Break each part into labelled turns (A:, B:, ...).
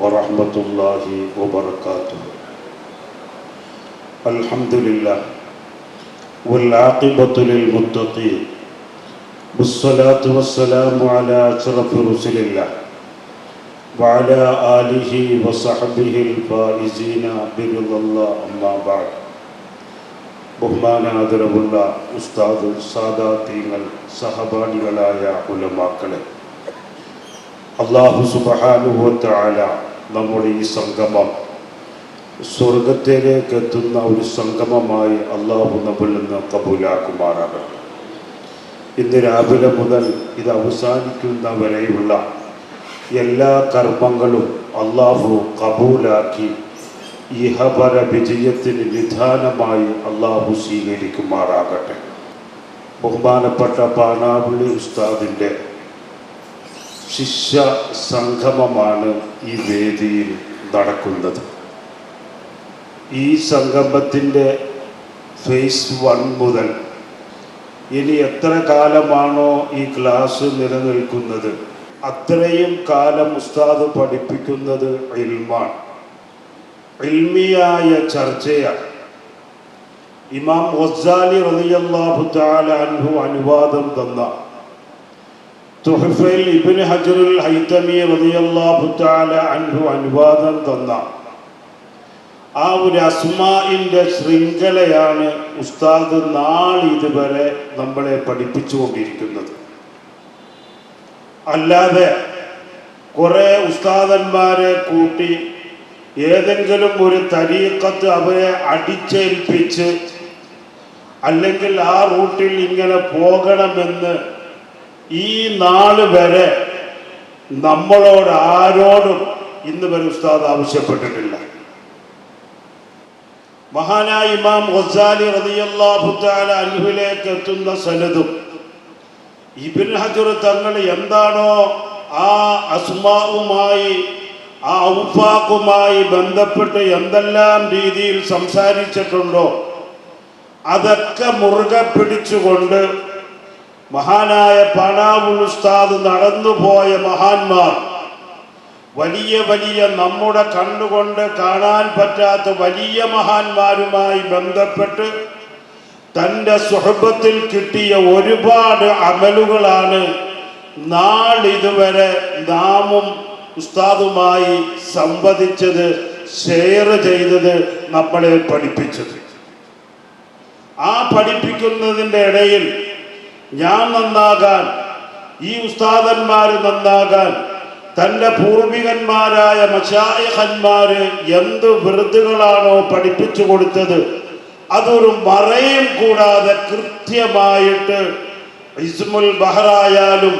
A: ورحمة الله وبركاته الحمد لله والعاقبة للمتقين والصلاة والسلام على أشرف رسل الله وعلى آله وصحبه الفائزين برضا الله أما بعد ബഹുമാനാദരവുള്ള ഉസ്താദ് സാദാത്യങ്ങൾ സഹപാഠികളായ ഉലമാക്കളെ അള്ളാഹു സുബഹാനുഭവത്തായ നമ്മുടെ ഈ സംഗമം സ്വർഗത്തിലേക്ക് എത്തുന്ന ഒരു സംഗമമായി അള്ളാഹു നമ്മിൽ നിന്ന് കബൂലാക്കുമാറാകട്ടെ. ഇന്ന് രാവിലെ മുതൽ ഇത് അവസാനിക്കുന്ന വരെയുള്ള എല്ലാ കർമ്മങ്ങളും അള്ളാഹു കബൂലാക്കി ഇഹപര വിജയത്തിന് വിധാനമായി അള്ളാഹു സ്വീകരിക്കുമാറാകട്ടെ. ബഹുമാനപ്പെട്ട പാണാവിളി ഉസ്താദിന്റെ ശിഷ്യ സംഗമമാണ് ഈ വേദിയിൽ നടക്കുന്നത്. ഈ സംഗമത്തിന്റെ ഫേസ് വൺ മുതൽ ഇനി എത്ര കാലമാണോ ഈ ക്ലാസ് നിലനിൽക്കുന്നത്? അത്രയും കാലം ഉസ്താദ് പഠിപ്പിക്കുന്നത് ഇൽമാണ്. ഇൽമിയായ ചർച്ചയാണ് ഇമാം ഒസാലി റളിയല്ലാഹു താലാൻഹു അനുവാദം തന്ന ഹജറുൽ അൻഹു അനുവാദം തന്ന ആ ഒരു അസ്മാഇന്റെ ശൃംഖലയാണ് ഉസ്താദ് നാളിതുവരെ നമ്മളെ പഠിപ്പിച്ചുകൊണ്ടിരിക്കുന്നത്. അല്ലാതെ കുറേ ഉസ്താദന്മാരെ കൂട്ടി ഏതെങ്കിലും ഒരു തരീക്കത്ത് അവരെ അടിച്ചേൽപ്പിച്ച് അല്ലെങ്കിൽ ആ റൂട്ടിൽ ഇങ്ങനെ പോകണമെന്ന് ഈ നാൾ വരെ നമ്മളോട് ആരോടും ഇന്ന് വരെ ഉസ്താദ് ആവശ്യപ്പെട്ടിട്ടില്ല. മഹാനായ ഇമാം ഗസാലി റളിയല്ലാഹു തആല അൻഹുവിലേക്ക് എത്തുന്ന സനതും ഇബ്ൻ ഹജുർ തങ്ങൾ എന്താണോ ആ അസ്മാവുമായി ആ ഔഫാക്കുമായി ബന്ധപ്പെട്ട് എന്തെല്ലാം രീതിയിൽ സംസാരിച്ചിട്ടുണ്ടോ അതൊക്കെ മുറുകെ പിടിച്ചുകൊണ്ട് മഹാനായ പണാവുൽ ഉസ്താദ് നടന്നുപോയ മഹാന്മാർ. വലിയ വലിയ നമ്മുടെ കണ്ണുകൊണ്ട് കാണാൻ പറ്റാത്ത വലിയ മഹാന്മാരുമായി ബന്ധപ്പെട്ട് തന്റെ സുഹബത്തിൽ കിട്ടിയ ഒരുപാട് അമലുകളാണ് നാളിതുവരെ നാമും ഉസ്താദുമായി സംവദിച്ചത് ഷെയർ ചെയ്തത് നമ്മളെ പഠിപ്പിച്ചത്. ആ പഠിപ്പിക്കുന്നതിന്റെ ഇടയിൽ ഞാൻ നന്നാകാൻ ഈ ഉസ്താദന്മാർ നന്നാകാൻ തന്റെ പൂർവികന്മാരായ മഷായഹന്മാര് എന്ത് വെറുതുകളാണോ പഠിപ്പിച്ചു കൊടുത്തത് അതൊരു മറയും കൂടാതെ കൃത്യമായിട്ട് ഇസ്മുൽ ബഹറായാലും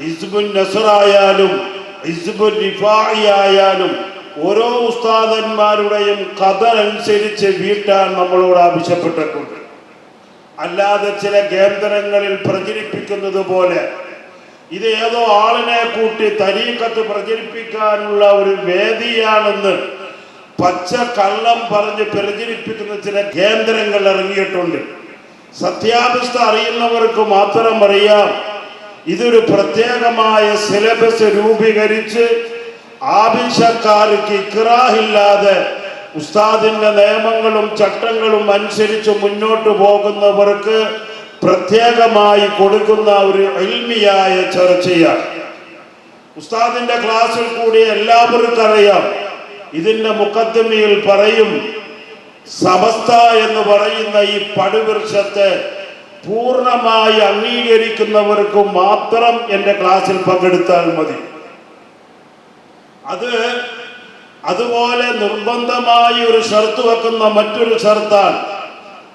A: ഇസ്മുൽ നസറായാലും ഇസ്മുൽ റിഫായിയായാലും ഓരോ ഉസ്താദന്മാരുടെയും കഥ അനുസരിച്ച് വീട്ടാൻ നമ്മളോട് ആവശ്യപ്പെട്ടിട്ടുണ്ട്. അല്ലാതെ ചില കേന്ദ്രങ്ങളിൽ പ്രചരിപ്പിക്കുന്നത് പോലെ ഇത് ഏതോ ആളിനെ കൂട്ടി തരീക്കത്ത് പ്രചരിപ്പിക്കാനുള്ള ഒരു വേദിയാണെന്ന് പച്ച കള്ളം പറഞ്ഞ് പ്രചരിപ്പിക്കുന്ന ചില കേന്ദ്രങ്ങൾ ഇറങ്ങിയിട്ടുണ്ട്. സത്യാവസ്ഥ അറിയുന്നവർക്ക് മാത്രം അറിയാം ഇതൊരു പ്രത്യേകമായ സിലബസ് രൂപീകരിച്ച് ആവശ്യക്കാർക്ക് ഇക്രാഹില്ലാതെ ഉസ്താദിന്റെ നിയമങ്ങളും ചട്ടങ്ങളും അനുസരിച്ച് മുന്നോട്ട് പോകുന്നവർക്ക് പ്രത്യേകമായി കൊടുക്കുന്ന ഒരു എൽമിയായ ചർച്ചയാണ്. ഉസ്താദിന്റെ ക്ലാസ്സിൽ കൂടി എല്ലാവർക്കും അറിയാം. ഇതിന്റെ മുക്കദ്മയിൽ പറയും സമസ്ത എന്ന് പറയുന്ന ഈ പടുവൃക്ഷത്തെ പൂർണമായി അംഗീകരിക്കുന്നവർക്ക് മാത്രം എന്റെ ക്ലാസ്സിൽ പങ്കെടുത്താൽ മതി. അത് അതുപോലെ നിർബന്ധമായി ഒരു ഷർത്ത് വെക്കുന്ന മറ്റൊരു ഷർത്താൻ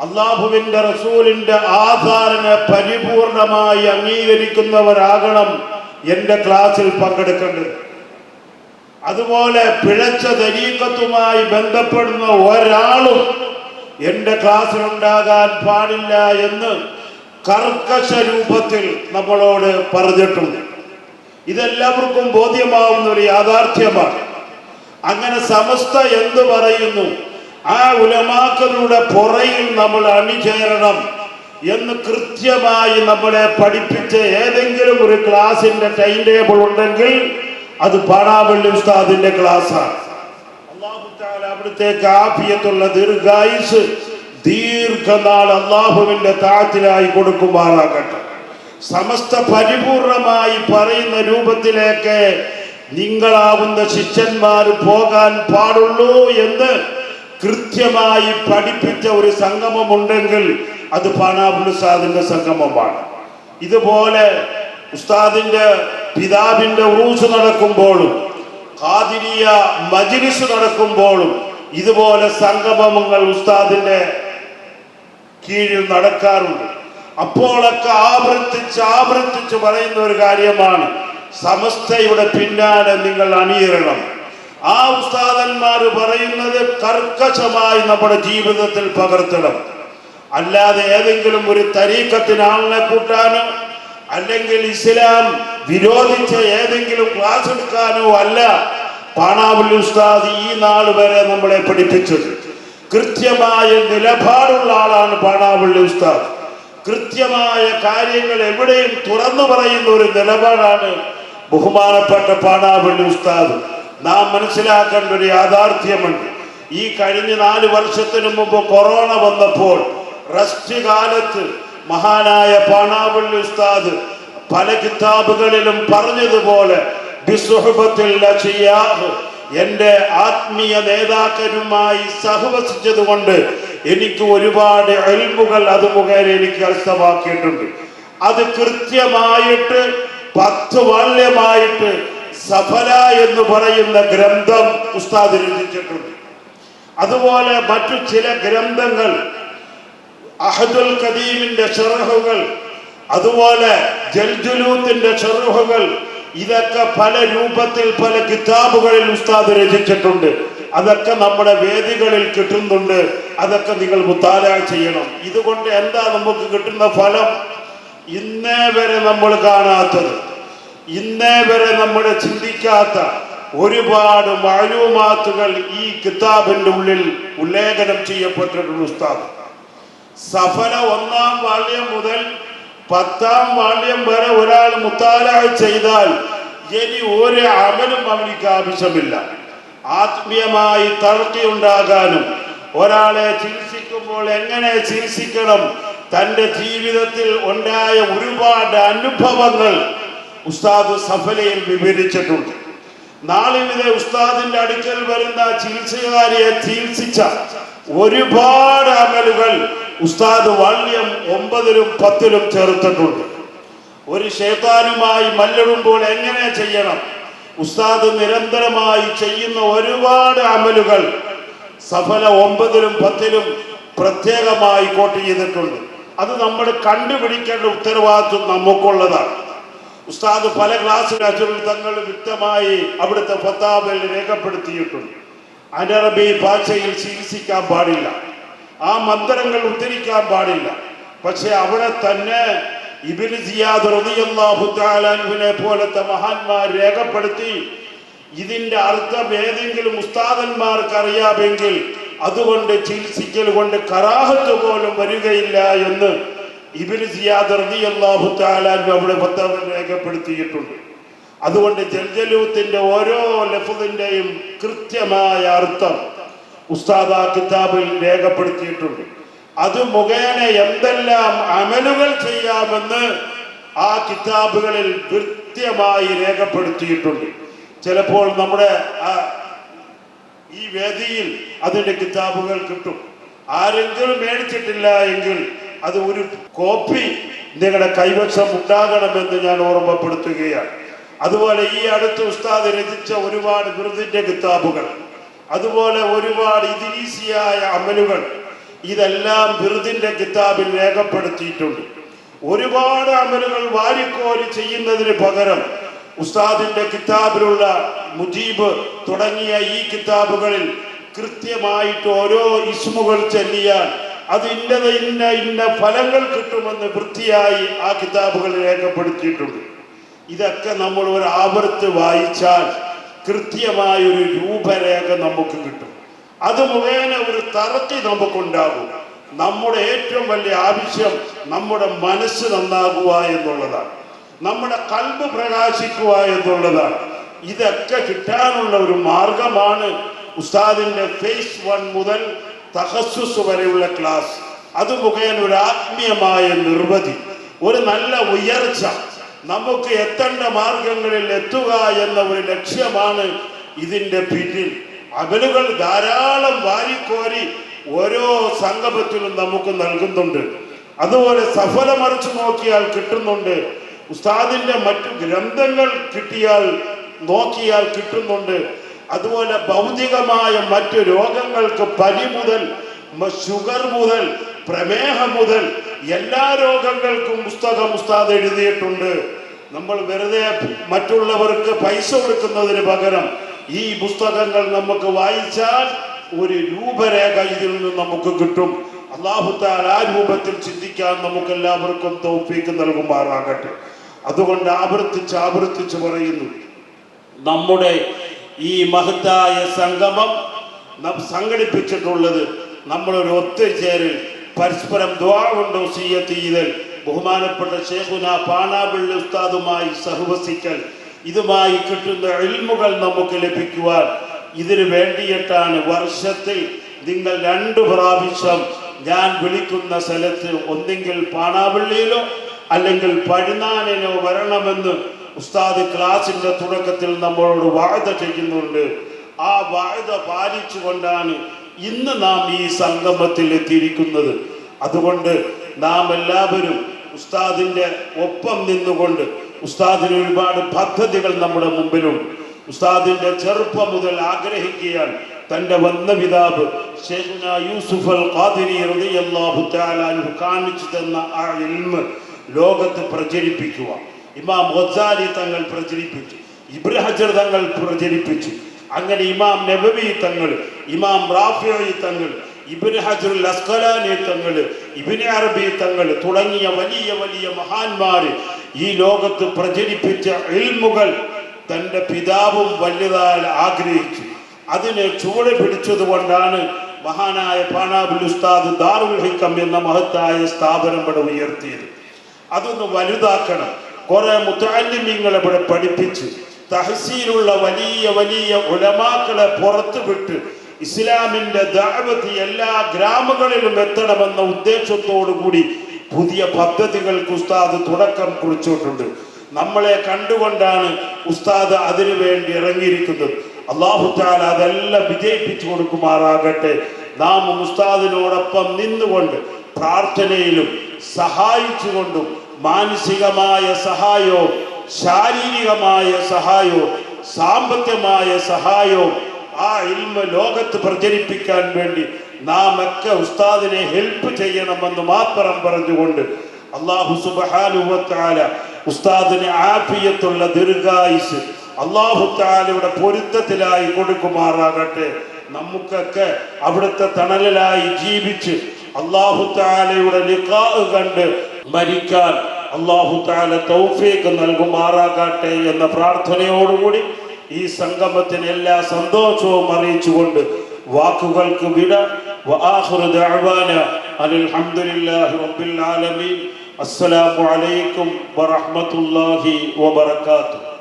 A: അള്ളാഹുവിന്റെ റസൂലിന്റെ ആധാരനെ പരിപൂർണമായി അംഗീകരിക്കുന്നവരാകണം എന്റെ ക്ലാസ്സിൽ പങ്കെടുക്കേണ്ടത്. അതുപോലെ പിഴച്ച തരീക്കത്തുമായി ബന്ധപ്പെടുന്ന ഒരാളും എന്റെ ക്ലാസ്സിലുണ്ടാകാൻ പാടില്ല എന്ന് കർക്കശ രൂപത്തിൽ നമ്മളോട് പറഞ്ഞിട്ടുണ്ട്. ഇതെല്ലാവർക്കും ബോധ്യമാവുന്ന ഒരു യാഥാർത്ഥ്യമാണ്. അങ്ങനെ സമസ്ത എന്ത് പറയുന്നു? ആ ഉലമാക്കളുടെ പുറയിൽ നമ്മൾ അണിചേരണം എന്ന് കൃത്യമായി നമ്മളെ പഠിപ്പിച്ച ഏതെങ്കിലും ഒരു ക്ലാസിന്റെ ടൈം ടേബിൾ ഉണ്ടെങ്കിൽ അത് പാണാവള്ളി ഉസ്താദിന്റെ ക്ലാസ്സാണ് അള്ളാഹു തആല അവിടുത്തേക്ക് ദീർഘായുസ് ദീർഘനാൾ അള്ളാഹുവിന്റെ താഴത്തിലായി കൊടുക്കുമാറാകട്ടെ. സമസ്ത പരിപൂർണമായി പറയുന്ന രൂപത്തിലേക്ക് നിങ്ങളാവുന്ന ശിഷ്യന്മാർ പോകാൻ പാടുള്ളൂ എന്ന് കൃത്യമായി പഠിപ്പിച്ച ഒരു സംഗമമുണ്ടെങ്കിൽ അത് പാണാപുലുസാദിന്റെ സംഗമമാണ്. ഇതുപോലെ ഉസ്താദിന്റെ പിതാവിന്റെ ഊസ് നടക്കുമ്പോഴും കാതിരിയ മജിലിസ് നടക്കുമ്പോഴും ഇതുപോലെ സംഗമങ്ങൾ ഉസ്താദിന്റെ കീഴിൽ നടക്കാറുണ്ട്. അപ്പോഴൊക്കെ ആവർത്തിച്ച് ആവർത്തിച്ച് പറയുന്ന ഒരു കാര്യമാണ്. സമസ്തയുടെ പിന്നാലെ നിങ്ങൾ അണിയിരണം. ആ ഉസ്താദന്മാർ പറയുന്നത് കർക്കശമായി നമ്മുടെ ജീവിതത്തിൽ പകർത്തണം. അല്ലാതെ ഏതെങ്കിലും ഒരു തരീക്കത്തിന് ആളിനെ കൂട്ടാനോ അല്ലെങ്കിൽ ഇസ്ലാം വിരോധിച്ച ഏതെങ്കിലും ക്ലാസ് എടുക്കാനോ അല്ല പാണാവല്ലി ഉസ്താദ് ഈ നാൾ വരെ നമ്മളെ പഠിപ്പിച്ചത്. കൃത്യമായ നിലപാടുള്ള ആളാണ് പാണാവുള്ളി ഉസ്താദ്. കൃത്യമായ കാര്യങ്ങൾ എവിടെയും തുറന്നു പറയുന്ന ഒരു നിലപാടാണ് ബഹുമാനപ്പെട്ട പാണാപള്ളി ഉസ്താദ്. നാം മനസ്സിലാക്കേണ്ട ഒരു യാഥാർത്ഥ്യമുണ്ട്. ഈ കഴിഞ്ഞ നാല് വർഷത്തിനു മുമ്പ് കൊറോണ വന്നപ്പോൾ റസ്റ്റ് കാലത്ത് മഹാനായ പാണാവള്ളി ഉസ്താദ് പല കിതാബുകളിലും പറഞ്ഞതുപോലെ എന്റെ ആത്മീയ നേതാക്കരുമായി സഹവസിച്ചത് കൊണ്ട് എനിക്ക് ഒരുപാട് എൽമുകൾ അത് മുഖേന എനിക്ക് കരസ്ഥമാക്കിയിട്ടുണ്ട് അത് കൃത്യമായിട്ട് പത്ത് വാള്യമായിട്ട് സഫല എന്ന് പറയുന്ന ഗ്രന്ഥം ഉസ്താദ് രചിച്ചിട്ടുണ്ട്. അതുപോലെ മറ്റു ചില ഗ്രന്ഥങ്ങൾ അഹദുൽ കദീമിന്റെ ഷെറഹുകൾ അതുപോലെ ജൽജുലൂത്തിന്റെ ഷെറഹുകൾ ഇതൊക്കെ പല രൂപത്തിൽ പല കിതാബുകളിൽ ഉസ്താദ് രചിച്ചിട്ടുണ്ട്. അതൊക്കെ നമ്മുടെ വേദികളിൽ കിട്ടുന്നുണ്ട്. അതൊക്കെ നിങ്ങൾ മുത്താല ചെയ്യണം. ഇതുകൊണ്ട് എന്താ നമുക്ക് കിട്ടുന്ന ഫലം? ഇന്നേ വരെ നമ്മൾ കാണാത്തത്. ഇന്നേ വരെ നമ്മൾ ചിന്തിക്കാത്ത ഒരുപാട് മാലൂമാത്തുകൾ ഈ കിതാബിന്റെ ഉള്ളിൽ ഉല്ലേഖനം ചെയ്യപ്പെട്ടിട്ടുണ്ട് ഉസ്താദ്. സഫല ഒന്നാം വാല്യം മുതൽ പത്താം വാള്യം വരെ ഒരാൾ മുത്താല ചെയ്താൽ ഇനി ഒരു അമലും അവനിക്ക് ആവശ്യമില്ല. ആത്മീയമായി തളർത്തി ഉണ്ടാകാനും ഒരാളെ ചികിത്സിക്കുമ്പോൾ എങ്ങനെ ചികിത്സിക്കണം? തന്റെ ജീവിതത്തിൽ ഉണ്ടായ ഒരുപാട് അനുഭവങ്ങൾ ഉസ്താദ് സഫലയിൽ വിവരിച്ചിട്ടുണ്ട്. നാളിവിടെ ഉസ്താദിന്റെ അടുക്കൽ വരുന്ന ചികിത്സകാരിയെ ചികിത്സിച്ച ഒരുപാട് അമലുകൾ ഉസ്താദ് വള്ളിയം ഒമ്പതിലും പത്തിലും ചേർത്തിട്ടുണ്ട്. ഒരു ഷേത്താനുമായി മല്ലിടുമ്പോൾ എങ്ങനെ ചെയ്യണം? ഉസ്താദ് നിരന്തരമായി ചെയ്യുന്ന ഒരുപാട് അമലുകൾ സഫല ഒമ്പതിലും പത്തിലും പ്രത്യേകമായി കോട്ട് ചെയ്തിട്ടുണ്ട്. അത് നമ്മൾ കണ്ടുപിടിക്കേണ്ട ഉത്തരവാദിത്വം നമുക്കുള്ളതാണ്. ഉസ്താദ് പല ക്ലാസ് തങ്ങൾ വ്യക്തമായി അവിടുത്തെ ഫത്താബിൽ രേഖപ്പെടുത്തിയിട്ടുണ്ട്. അനറബി ഭാഷയിൽ ചികിത്സിക്കാൻ പാടില്ല. ആ മന്ത്രങ്ങൾ ഉദ്ധരിക്കാൻ പാടില്ല. പക്ഷെ അവിടെ തന്നെ ഇബിന് സിയാദ് പോലത്തെ മഹാന്മാർ രേഖപ്പെടുത്തി. ഇതിന്റെ അർത്ഥം ഏതെങ്കിലും ഉസ്താദന്മാർക്ക് അറിയാമെങ്കിൽ അതുകൊണ്ട് ചികിത്സിക്കൽ കൊണ്ട് കറാഹത്ത് പോലും വരികയില്ല എന്ന് സിയാദ് അവിടെ ഫത്താവിൽ രേഖപ്പെടുത്തിയിട്ടുണ്ട്. അതുകൊണ്ട് ജൽജലൂത്തിന്റെ ഓരോ ലഫുദിന്റെയും കൃത്യമായ അർത്ഥം ഉസ്താദ് ആ കിതാബിൽ രേഖപ്പെടുത്തിയിട്ടുണ്ട്. അത് മുഖേന എന്തെല്ലാം അമലുകൾ ചെയ്യാമെന്ന് ആ കിതാബുകളിൽ കൃത്യമായി രേഖപ്പെടുത്തിയിട്ടുണ്ട്. ചിലപ്പോൾ നമ്മുടെ ഈ വേദിയിൽ അതിന്റെ കിതാബുകൾ കിട്ടും. ആരെങ്കിലും മേടിച്ചിട്ടില്ല എങ്കിൽ അത് ഒരു കോപ്പി നിങ്ങളുടെ കൈവശം ഉണ്ടാകണമെന്ന് ഞാൻ ഓർമ്മപ്പെടുത്തുകയാണ്. അതുപോലെ ഈ അടുത്ത് ഉസ്താദ് രചിച്ച ഒരുപാട് ബിരുദിന്റെ കിതാബുകൾ. അതുപോലെ ഒരുപാട് ഇതിരീസിയായ അമലുകൾ ഇതെല്ലാം ബിരുദിന്റെ കിതാബിൽ രേഖപ്പെടുത്തിയിട്ടുണ്ട്. ഒരുപാട് അമലുകൾ വാരിക്കോൽ ചെയ്യുന്നതിന് പകരം ഉസ്താദിന്റെ കിതാബിലുള്ള മുജീബ് തുടങ്ങിയ ഈ കിതാബുകളിൽ കൃത്യമായിട്ട് ഓരോ ഇസ്മുകൾ ചെല്ലിയാൽ അത് ഇന്നത് ഇന്ന ഇന്ന ഫലങ്ങൾ കിട്ടുമെന്ന് വൃത്തിയായി ആ കിതാബുകൾ രേഖപ്പെടുത്തിയിട്ടുണ്ട്. ഇതൊക്കെ നമ്മൾ ഒരു ആവർത്ത് വായിച്ചാൽ കൃത്യമായ ഒരു രൂപരേഖ നമുക്ക് കിട്ടും. അത് മുഖേന ഒരു തറത്തി നമുക്കുണ്ടാകും. നമ്മുടെ ഏറ്റവും വലിയ ആവശ്യം നമ്മുടെ മനസ്സ് നന്നാകുക എന്നുള്ളതാണ്. നമ്മുടെ കൽബ് പ്രകാശിക്കുക എന്നുള്ളതാണ്. ഇതൊക്കെ കിട്ടാനുള്ള ഒരു മാർഗമാണ് ഉസ്താദിന്റെ ഫേസ് വൺ മുതൽ തഹസ്സുസ് വരെയുള്ള ക്ലാസ്. അത് മുഖേന ഒരു ആത്മീയമായ നിർവധി. ഒരു നല്ല ഉയർച്ച. നമുക്ക് എത്തേണ്ട മാർഗങ്ങളിൽ എത്തുക എന്ന ഒരു ലക്ഷ്യമാണ് ഇതിന്റെ പിന്നിൽ. അമലുകൾ ധാരാളം വാരിക്കോരി ഓരോ സംഗമത്തിലും നമുക്ക് നൽകുന്നുണ്ട്. അതുപോലെ സഫലമറിച്ചു നോക്കിയാൽ കിട്ടുന്നുണ്ട്. ഉസ്താദിന്റെ മറ്റു ഗ്രന്ഥങ്ങൾ കിട്ടിയാൽ നോക്കിയാൽ കിട്ടുന്നുണ്ട്. അതുപോലെ ഭൗതികമായ മറ്റു രോഗങ്ങൾക്ക് പനി മുതൽ ഷുഗർ മുതൽ പ്രമേഹം മുതൽ എല്ലാ രോഗങ്ങൾക്കും പുസ്തകം ഉസ്താദ് എഴുതിയിട്ടുണ്ട്. നമ്മൾ വെറുതെ മറ്റുള്ളവർക്ക് പൈസ കൊടുക്കുന്നതിന് പകരം ഈ പുസ്തകങ്ങൾ നമുക്ക് വായിച്ചാൽ ഒരു രൂപരേഖ ഇതിൽ നിന്ന് നമുക്ക് കിട്ടും. അള്ളാഹുത്താൽ ആ രൂപത്തിൽ ചിന്തിക്കാൻ നമുക്ക് എല്ലാവർക്കും തോപ്പിക്ക് നൽകുമാറാകട്ടെ. അതുകൊണ്ട് ആവർത്തിച്ച് ആവർത്തിച്ച് പറയുന്നു. നമ്മുടെ ഈ മഹത്തായ സംഗമം സംഘടിപ്പിച്ചിട്ടുള്ളത് നമ്മളൊരു ഒത്തുചേരൽ പരസ്പരം ദ്വാവുണ്ടോ സീയത്ത് ചെയ്തൽ ബഹുമാനപ്പെട്ട ഷേഖുന പാണാപിള്ളി ഉസ്താദുമായി സഹവസിക്കൽ. ഇതുമായി കിട്ടുന്ന എൽമുകൾ നമുക്ക് ലഭിക്കുവാൻ ഇതിനു വേണ്ടിയിട്ടാണ് വർഷത്തിൽ നിങ്ങൾ രണ്ടു പ്രാവശ്യം ഞാൻ വിളിക്കുന്ന സ്ഥലത്ത് ഒന്നെങ്കിൽ പാണാവള്ളിയിലോ അല്ലെങ്കിൽ പഴുനാനിനോ വരണമെന്ന് ഉസ്താദ് ക്ലാസിന്റെ തുടക്കത്തിൽ നമ്മളോട് വാഴ്ത ചെയ്യുന്നുണ്ട്. ആ വാഴ്ത പാലിച്ചുകൊണ്ടാണ് ഇന്ന് നാം ഈ സംഗമത്തിൽ എത്തിയിരിക്കുന്നത്. അതുകൊണ്ട് നാം എല്ലാവരും ഉസ്താദിന്റെ ഒപ്പം നിന്നുകൊണ്ട് ഉസ്താദിന് ഒരുപാട് പദ്ധതികൾ നമ്മുടെ മുമ്പിലുണ്ട്. ഉസ്താദിന്റെ ചെറുപ്പം മുതൽ ആഗ്രഹിക്കുകയാണ്. തന്റെ വന്ന പിതാവ് യൂസുഫ് അൽ ഖാദിരി റളിയല്ലാഹു തആല കാണിച്ചു തന്ന ആ ഇൽമ് ലോകത്ത് പ്രചരിപ്പിക്കുക ഇമാം ഗസാലി തങ്ങൾ പ്രചരിപ്പിച്ചു. ഇബ്രാഹിം തങ്ങൾ പ്രചരിപ്പിച്ചു. അങ്ങനെ ഇമാം നബവി തങ്ങൾ ഇമാം റാഫി തങ്ങൾ ഇബിന് ഹജറുൽ അസ്കലാനി തങ്ങൾ ഇബിന് അറബി തങ്ങൾ തുടങ്ങിയ വലിയ വലിയ മഹാന്മാര് ഈ ലോകത്ത് പ്രചരിപ്പിച്ച ഇൽമുകൾ തന്റെ പിതാവും വലുതാൽ ആഗ്രഹിച്ചു. അതിനെ ചുവട് പിടിച്ചത് കൊണ്ടാണ് മഹാനായ പാണാബുൽ ഉസ്താദ് ദാറുൽ ഹിക്കം എന്ന മഹത്തായ സ്ഥാപനം ഇവിടെ ഉയർത്തിയത്. അതൊന്ന് വലുതാക്കണം. കുറെ മുത്താലിമ്യങ്ങൾ ഇവിടെ പഠിപ്പിച്ച് തഹസീലുള്ള വലിയ വലിയ ഉലമാക്കളെ പുറത്തു വിട്ട് ഇസ്ലാമിന്റെ ദഅവത്ത് എല്ലാ ഗ്രാമങ്ങളിലും എത്തണമെന്ന ഉദ്ദേശത്തോടു കൂടി പുതിയ പദ്ധതികൾക്ക് ഉസ്താദ് തുടക്കം കുറിച്ചിട്ടുണ്ട് നമ്മളെ കണ്ടുകൊണ്ടാണ് ഉസ്താദ് അതിനു വേണ്ടി ഇറങ്ങിയിരിക്കുന്നത്. അള്ളാഹു താല അതെല്ലാം വിജയിപ്പിച്ചു കൊടുക്കുമാറാകട്ടെ. നാം ഉസ്താദിനോടൊപ്പം നിന്നുകൊണ്ട് പ്രാർത്ഥനയിലും സഹായിച്ചുകൊണ്ടും മാനസികമായ സഹായവും ശാരീരികമായ സഹായവും സാമ്പത്തികമായ സഹായവും ആ ഇൽമ ലോകത്ത് പ്രചരിപ്പിക്കാൻ വേണ്ടി നാം ഒക്കെ ഉസ്താദിനെ ഹെൽപ്പ് ചെയ്യണമെന്ന് മാത്രം പറഞ്ഞുകൊണ്ട് അള്ളാഹു സുബാനുവത്താല ഉസ്താദിന് ആഫിയത്തുള്ള ദീർഘായുസ് അള്ളാഹു താലയുടെ പൊരുത്തത്തിലായി കൊടുക്കുമാറാകട്ടെ. നമുക്കൊക്കെ അവിടുത്തെ തണലിലായി ജീവിച്ച് അള്ളാഹു താലയുടെ ലിഖാ കണ്ട് മരിക്കാൻ അള്ളാഹു താല തൗഫീക്ക് നൽകുമാറാകട്ടെ എന്ന പ്രാർത്ഥനയോടുകൂടി ഈ സംഗമത്തിന് എല്ലാ സന്തോഷവും അറിയിച്ചുകൊണ്ട് വാക്കുകൾക്ക് വിട. അസ്സലാമു അലൈക്കും വറഹ്മത്തുള്ളാഹി വബറകാതുഹു.